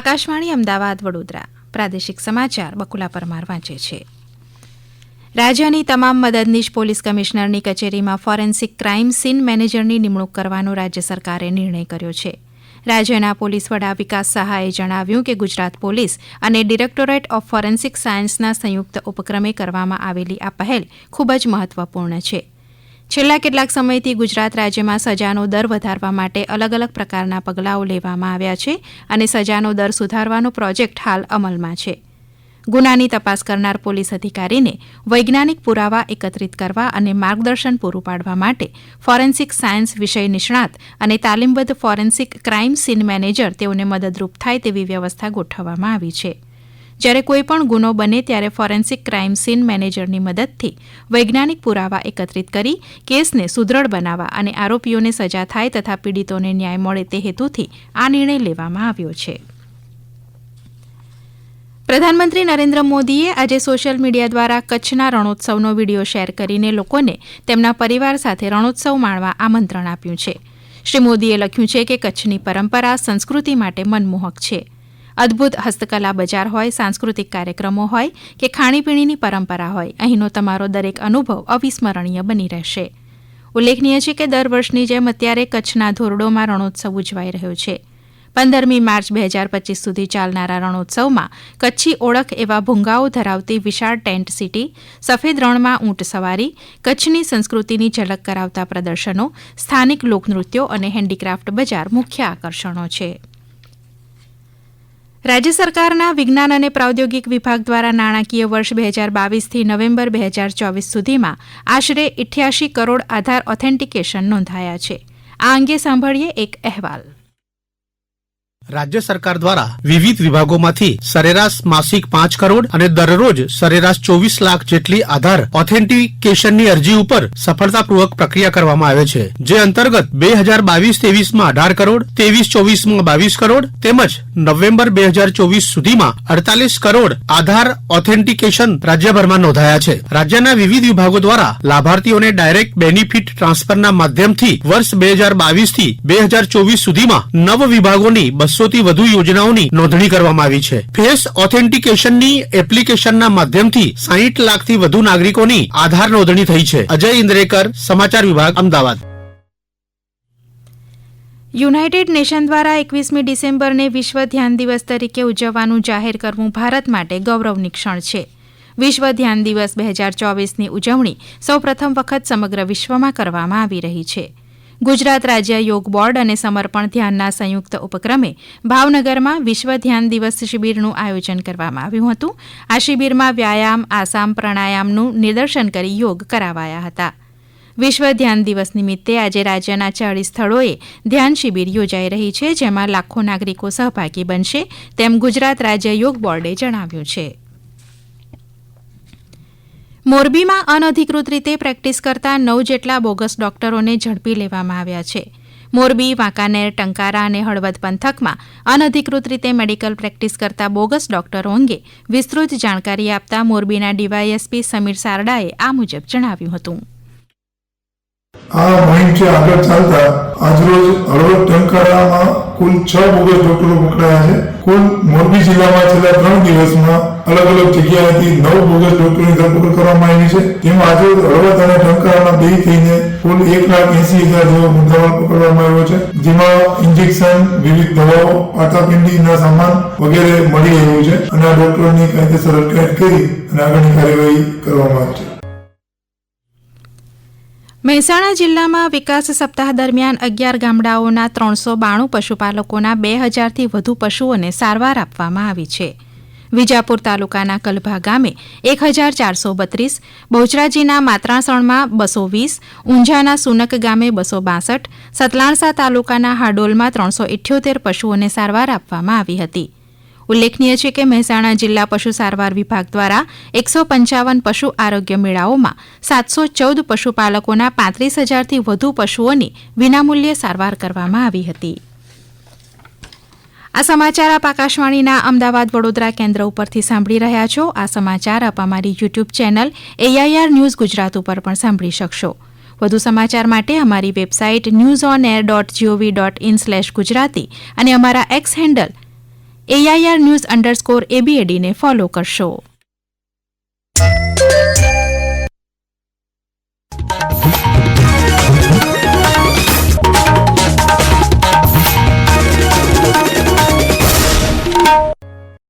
આકાશવાણી અમદાવાદ, વડોદરા. પ્રાદેશિક સમાચાર બકુલા પરમાર વાંચે છે. રાજ્યની તમામ મદદનીશ પોલીસ કમિશનરની કચેરીમાં ફોરેન્સિક ક્રાઇમ સીન મેનેજરની નિમણૂક કરવાનો રાજ્ય સરકારે નિર્ણય કર્યો છે. રાજ્યના પોલીસ વડા વિકાસ સહાયે જણાવ્યું કે ગુજરાત પોલીસ અને ડિરેક્ટોરેટ ઓફ ફોરેન્સિક સાયન્સના સંયુક્ત ઉપક્રમે કરવામાં આવેલી આ પહેલ ખૂબ જ મહત્વપૂર્ણ છે. છેલ્લા કેટલાક સમયથી ગુજરાત રાજ્યમાં સજાનો દર વધારવા માટે અલગ અલગ પ્રકારના પગલાઓ લેવામાં આવ્યા છે અને સજાનો દર સુધારવાનો પ્રોજેક્ટ હાલ અમલમાં છે. ગુનાની તપાસ કરનાર પોલીસ અધિકારીને વૈજ્ઞાનિક પુરાવા એકત્રિત કરવા અને માર્ગદર્શન પૂરું પાડવા માટે ફોરેન્સિક સાયન્સ વિષય નિષ્ણાત અને તાલીમબદ્ધ ફોરેન્સિક ક્રાઇમ સીન મેનેજર તેઓને મદદરૂપ થાય તેવી વ્યવસ્થા ગોઠવવામાં આવી છે. જ્યારે કોઈપણ ગુનો બને ત્યારે ફોરેન્સિક ક્રાઇમ સીન મેનેજરની મદદથી વૈજ્ઞાનિક પુરાવા એકત્રિત કરી, કેસને સુદ્રઢ બનાવવા અને આરોપીઓને સજા થાય તથા પીડિતોને ન્યાય મળે તે હેતુથી આ નિર્ણય લેવામાં આવ્યો છે. પ્રધાનમંત્રી નરેન્દ્ર મોદીએ આજે સોશિયલ મીડિયા દ્વારા કચ્છના રણોત્સવનો વીડિયો શેર કરીને લોકોને તેમના પરિવાર સાથે રણોત્સવ માણવા આમંત્રણ આપ્યું છે. શ્રી મોદીએ લખ્યું છે કે કચ્છની પરંપરા સંસ્કૃતિ માટે મનમોહક છે. અદ્ભુત હસ્તકલા બજાર હોય, સાંસ્કૃતિક કાર્યક્રમો હોય કે ખાણીપીણીની પરંપરા હોય, અહીંનો તમારો દરેક અનુભવ અવિસ્મરણીય બની રહેશે. ઉલ્લેખનીય છે કે દર વર્ષની જેમ અત્યારે કચ્છના ધોરડોમાં રણોત્સવ ઉજવાઈ રહ્યો છે. પંદરમી માર્ચ બે હજાર પચીસ સુધી ચાલનારા રણોત્સવમાં કચ્છી ઓળખ એવા ભૂંગાઓ ધરાવતી વિશાળ ટેન્ટ સિટી, સફેદ રણમાં ઊંટ સવારી, કચ્છની સંસ્કૃતિની ઝલક કરાવતા પ્રદર્શનો, સ્થાનિક લોકનૃત્યો અને હેન્ડીક્રાફ્ટ બજાર મુખ્ય આકર્ષણો છે. રાજ્ય સરકારના વિજ્ઞાન અને પ્રાદ્યોગિક વિભાગ દ્વારા નાણાકીય વર્ષ બે હજાર બાવીસથી નવેમ્બર બે હજાર ચોવીસ સુધીમાં આશરે ઇઠ્યાસી કરોડ આધાર ઓથેન્ટિકેશન નોંધાયા છે. આ અંગે સાંભળીએ એક અહેવાલ. રાજ્ય સરકાર દ્વારા વિવિધ વિભાગોમાંથી સરેરાશ માસિક પાંચ કરોડ અને દરરોજ સરેરાશ ચોવીસ લાખ જેટલી આધાર ઓથેન્ટિકેશનની અરજી ઉપર સફળતાપૂર્વક પ્રક્રિયા કરવામાં આવે છે. જે અંતર્ગત બે હજાર બાવીસ ત્રેવીસમાં અઢાર કરોડ તેવીસ ચોવીસમાં બાવીસ કરોડ તેમજ નવેમ્બર બે હજાર ચોવીસ સુધીમાં અડતાલીસ કરોડ આધાર ઓથેન્ટિકેશન રાજ્યભરમાં નોંધાયા છે. રાજ્યના વિવિધ વિભાગો દ્વારા લાભાર્થીઓને ડાયરેક્ટ બેનિફિટ ટ્રાન્સફરના માધ્યમથી વર્ષ બે હજાર બાવીસથી બે હજાર ચોવીસ સુધીમાં નવ વિભાગોની બસો થી વધુ યોજનાઓની નોંધણી કરવામાં આવી છે. ફેસ ઓથેન્ટિકેશનની એપ્લિકેશનના માધ્યમથી સાહીઠ લાખથી વધુ નાગરિકોની આધાર નોંધણી થઈ છે. અજય ઇન્દ્રેકર, સમાચાર વિભાગ, અમદાવાદ. યુનાઇટેડ નેશન દ્વારા એકવીસમી ડિસેમ્બરને વિશ્વ ધ્યાન દિવસ તરીકે ઉજવવાનું જાહેર કરવું ભારત માટે ગૌરવની ક્ષણ છે. વિશ્વ ધ્યાન દિવસ બે હજાર ચોવીસની ઉજવણી સૌપ્રથમ વખત સમગ્ર વિશ્વમાં કરવામાં આવી રહી છે. ગુજરાત રાજ્ય યોગ બોર્ડ અને સમર્પણ ધ્યાનના સંયુક્ત ઉપક્રમે ભાવનગરમાં વિશ્વ ધ્યાન દિવસ શિબિરનું આયોજન કરવામાં આવ્યું હતું. આ શિબિરમાં વ્યાયામ, આસામ પ્રાણાયામનું નિદર્શન કરી યોગ કરાવાયા હતા. વિશ્વ ધ્યાન દિવસ નિમિત્તે આજે રાજ્યના ચાળીસ સ્થળોએ ધ્યાન શિબિર યોજાઈ રહી છે, જેમાં લાખો નાગરિકો સહભાગી બનશે, તેમ ગુજરાત રાજ્ય યોગ બોર્ડે જણાવ્યું છે. મોરબીમાં અનધિકૃત રીતે પ્રેક્ટિસ કરતા નવ જેટલા બોગસ ડોક્ટરોને ઝડપી લેવામાં આવ્યા છે. મોરબી, વાંકાનેર, ટંકારા અને હળવદ પંથકમાં અનધિકૃત રીતે મેડિકલ પ્રેક્ટિસ કરતા બોગસ ડોક્ટરો અંગે વિસ્તૃત જાણકારી આપતા મોરબીના ડીવાયએસપી સમીર સારડાએ આ મુજબ જણાવ્યું હતું. આ માહિતી આગળ ચાલતા આજરોજ હળવદ ટંકારામાં કુલ છ બોગસ ડોક્ટરો પકડાયા છે. કુલ મોરબી જિલ્લામાં છેલ્લા ત્રણ દિવસમાં અલગ અલગ જગ્યાએથી નવ બોગસ ડોક્ટરોની ધરપકડ કરવામાં આવી છે. તેમાં આજે હળવદ અને ટંકારામાં બે થઈને કુલ એક લાખ એસી હજાર જેવો મુદ્દામાલ પકડવામાં આવ્યો છે, જેમાં ઇન્જેક્શન, વિવિધ દવાઓ, પાતાપિંડીના સામાન વગેરે મળી આવ્યું છે અને આ ડોક્ટરોની કાયદેસર અટકાયત કરી અને આગળની કાર્યવાહી કરવામાં આવી છે. મહેસાણા જિલ્લામાં વિકાસ સપ્તાહ દરમિયાન અગિયાર ગામડાઓના ત્રણસો બાણું પશુપાલકોના બે હજારથી વધુ પશુઓને સારવાર આપવામાં આવી છે. વિજાપુર તાલુકાના કલભા ગામે એક હજાર ચારસો બત્રીસ, બહુચરાજીના માત્રાસણમાં બસો વીસ, ઊંઝાના સુનક ગામે બસો બાસઠ, સતલાણસા તાલુકાના હાડોલમાં ત્રણસો ઇઠ્યોતેર પશુઓને સારવાર આપવામાં આવી હતી. ઉલ્લેખનીય છે કે મહેસાણા જિલ્લા પશુ સારવાર વિભાગ દ્વારા એકસો પંચાવન પશુ આરોગ્ય મેળાઓમાં સાતસો ચૌદ પશુપાલકોના પાંત્રીસ હજારથી વધુ પશુઓની વિનામૂલ્યે સારવાર કરવામાં આવી હતી. આ સમાચાર આપ આકાશવાણીના અમદાવાદ વડોદરા કેન્દ્ર ઉપરથી સાંભળી રહ્યા છો. આ સમાચાર આપ અમારી YouTube channel AIR news Gujarat ઉપર પણ સાંભળી શકશો. વધુ સમાચાર માટે અમારી website news on air dot GOV dot in slash Gujarati અને અમારા X handle AIR news underscore એબીએડીને follow કરશો.